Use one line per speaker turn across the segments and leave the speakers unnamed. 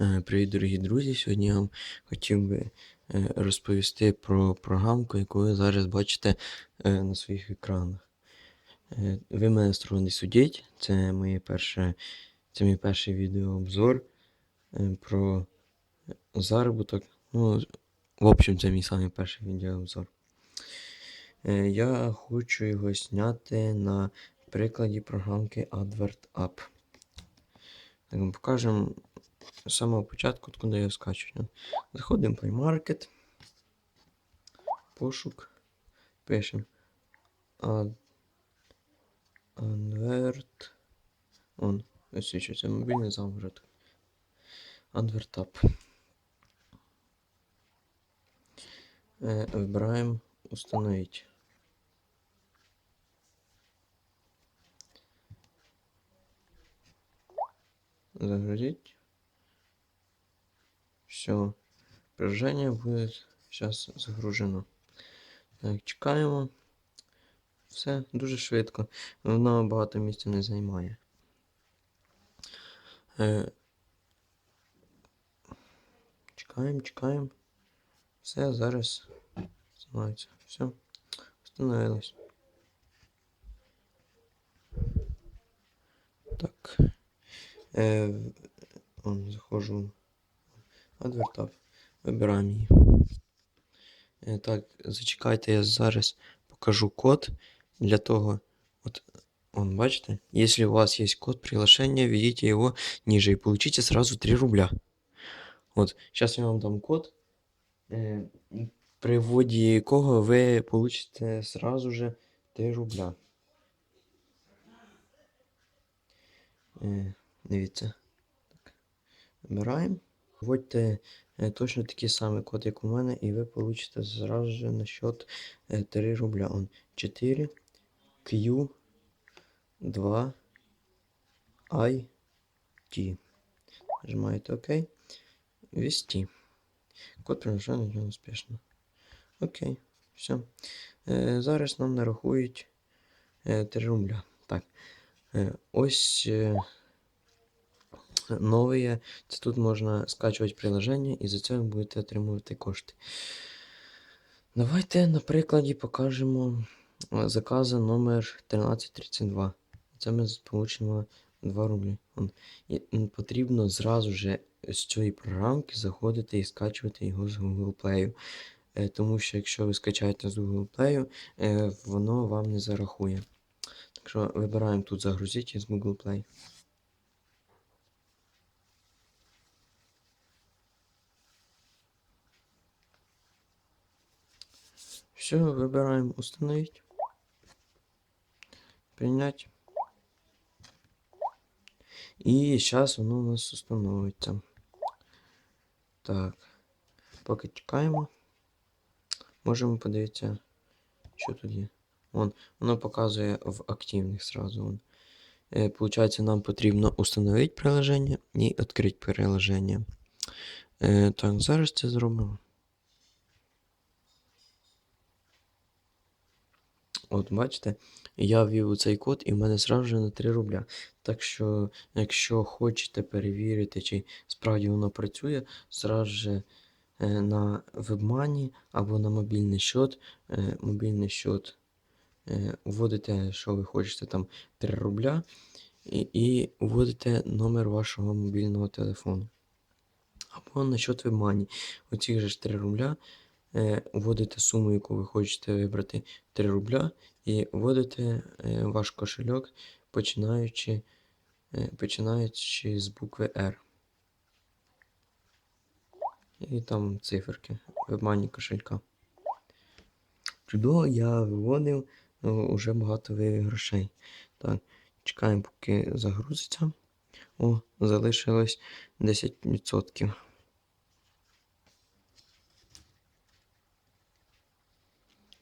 Е, Привіт, дорогі друзі! Сьогодні я вам хотів би е, розповісти про програмку, яку ви зараз бачите е, на своїх екранах. Ви мене строго не судіть. Це моє перше, це мій перший відеообзор про заробіток. Ну, в общем, це мій самий перший відеообзор. Я хочу його зняти на прикладі програмки AdvertUp. Так, ми покажемо з самого початку, откуда я скачую. Заходимо в Market. Пошук. Пишемо. Ad... Advert. Он. Висвічується мобільний заворот. AdvertUp. Е, вибираємо установить. Загрузить. Все. Приложение будет сейчас загружено. Так, чекаємо. Все, дуже швидко. Воно багато місця не займає. Е, чекаємо, чекаємо. Все, зараз становиться. Все. Встановилось. Так. Е, он, заходжу Адвертап. Вибираємо її. Е, Так, зачекайте, я зараз покажу код для того. Вот, он, бачите? Если у вас есть код приглашения, введите его ниже и получите сразу 3 рубля. Вот, сейчас я вам дам код, е, при вводі якого ви получите сразу же 3 рубля. Е, Дивіться. Так. Вибираємо. Вводьте е, точно такий самий код, як у мене, і ви получите зразу же на счет е, 3 рубля. Он 4 Q 2 I T. Нажимаєте ОК. Ввести. Код не успішно. Окей, все. Е, зараз нам нарахують е, 3 рубля. Так. Е, ось. Е, нове. Це тут можна скачувати приложення і за це ви будете отримувати кошти. Давайте на прикладі покажемо е, закази номер 1332. Це ми получимо 2 рублі. І потрібно зразу же з цієї програмки заходити і скачувати його з Google Play. Тому що якщо ви скачаєте з Google Play, воно вам не зарахує. Так що вибираємо тут загрузити з Google Play. Все, выбираем установить. Принять. І зараз воно у нас установиться. Так. Поки чекаємо. Можемо подивитися, що тут є. Вон, воно показує в активних сразу. Вон. Е, Получається, нам потрібно установити приложення і відкрити приложення. Е, так, зараз це зробимо. От, бачите, я ввів цей код і в мене зразу же на 3 рубля. Так що, якщо хочете перевірити, чи справді воно працює, зразу же на WebMoney або на мобільний счет, е, мобільний счет е, вводите, що ви хочете, там 3 рубля, і, і вводите номер вашого мобільного телефону. Або на счет WebMoney. Оці ж 3 рубля. Е, вводите суму, яку ви хочете вибрати 3 рубля, і вводите е, ваш кошельок, починаючи, е, починаючи з букви R. І там циферки в обмані кошелька. Чудово, я виводив вже багато грошей. Так, чекаємо, поки загрузиться. О, залишилось 10%.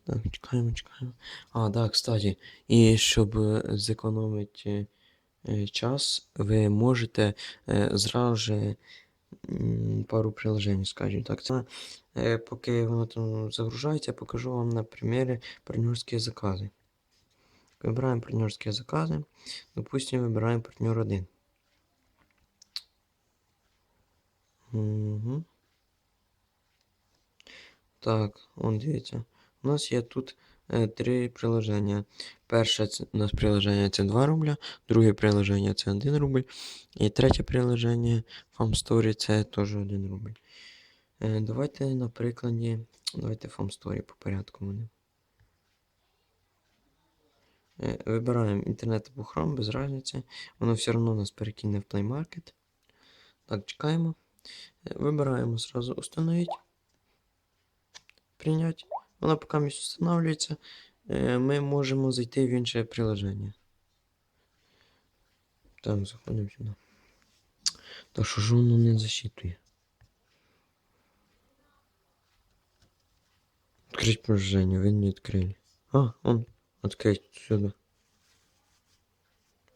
Так, чекаємо, чекаємо. А, да, кстати, і щоб зекономити е, час, ви можете е, зразу же пару приложень, скажімо так. Це, е, поки воно там загружається, я покажу вам на примірі партнерські закази. Вибираємо партнерські закази. Допустимо, вибираємо партнер 1. Угу. Так, он дивіться. У нас є тут е, три приложення. Перше у нас приложення це 2 рубля, друге приложення це 1 рубль. І третє приложення FarmStory це теж 1 рубль. Е, давайте на прикладі. Давайте FarmStory по порядку вони. Е, вибираємо інтернет або Chrome, без різниці. Воно все одно нас перекине в Play Market. Так, чекаємо. Е, Вибираємо сразу установить. Принять. Вона поки місць встановлюється. Е, Ми можемо зайти в інше приложення. Так, заходимо сюди. Та що ж воно не засчитує? Открыть приложение, вы не открыли. А, он открыть сюда.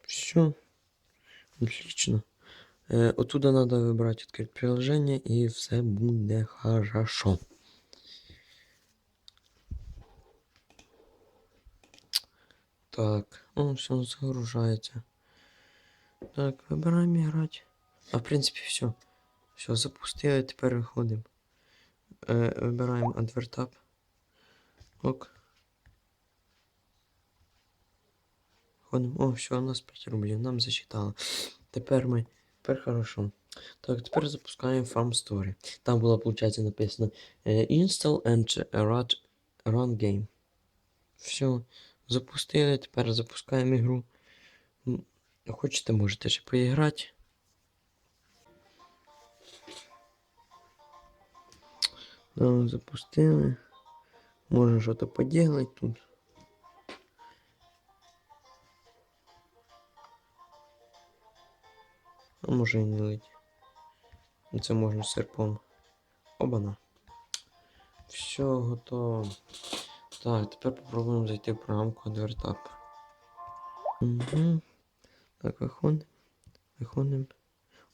Все. Отлично. Е, оттуда надо выбрать открыть приложение и все буде хорошо. Так, ну все загружается. Так, вибираємо играть. А в принципе все. Все, запустили, тепер виходимо. Е, вибираємо Advertab. Ок. Ходимо. О, все, у нас 5 рублів, нам засчитало. Тепер ми. Тепер хорошо. Так, тепер запускаємо Farm Story. Там було, виходить, написано е, Install and run game. Все. Запустили, тепер запускаємо ігру. Хочете, можете ще поіграти. Да, запустили. Можно что-то поделать тут. А може і не лить. Ну, Це можна серпом. Обана. Все готово. Так, тепер попробуємо зайти в програмку AdverTap. Угу. Так, виходимо. Виходимо.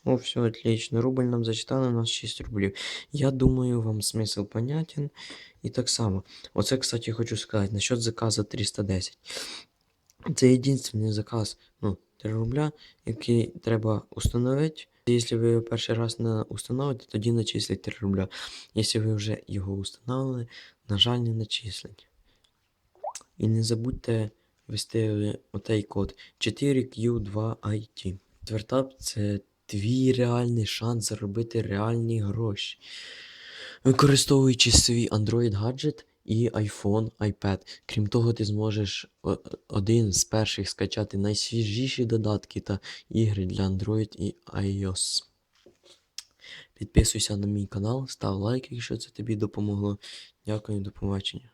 О, все, отлично. Рубль нам зачитали, у нас 6 рублів. Я думаю, вам смисл понятен. І так само. Оце, кстати, хочу сказати, насчет заказа 310. Це єдиний заказ, ну, 3 рубля, який треба установити. Якщо ви його перший раз не установите, тоді начислять 3 рубля. Якщо ви вже його установили, на жаль, не начислять. І не забудьте ввести отей код 4Q2IT. Твертап це твій реальний шанс заробити реальні гроші. Використовуючи свій Android гаджет і iPhone, iPad. Крім того, ти зможеш один з перших скачати найсвіжіші додатки та ігри для Android і iOS. Підписуйся на мій канал, став лайк, якщо це тобі допомогло. Дякую, до побачення.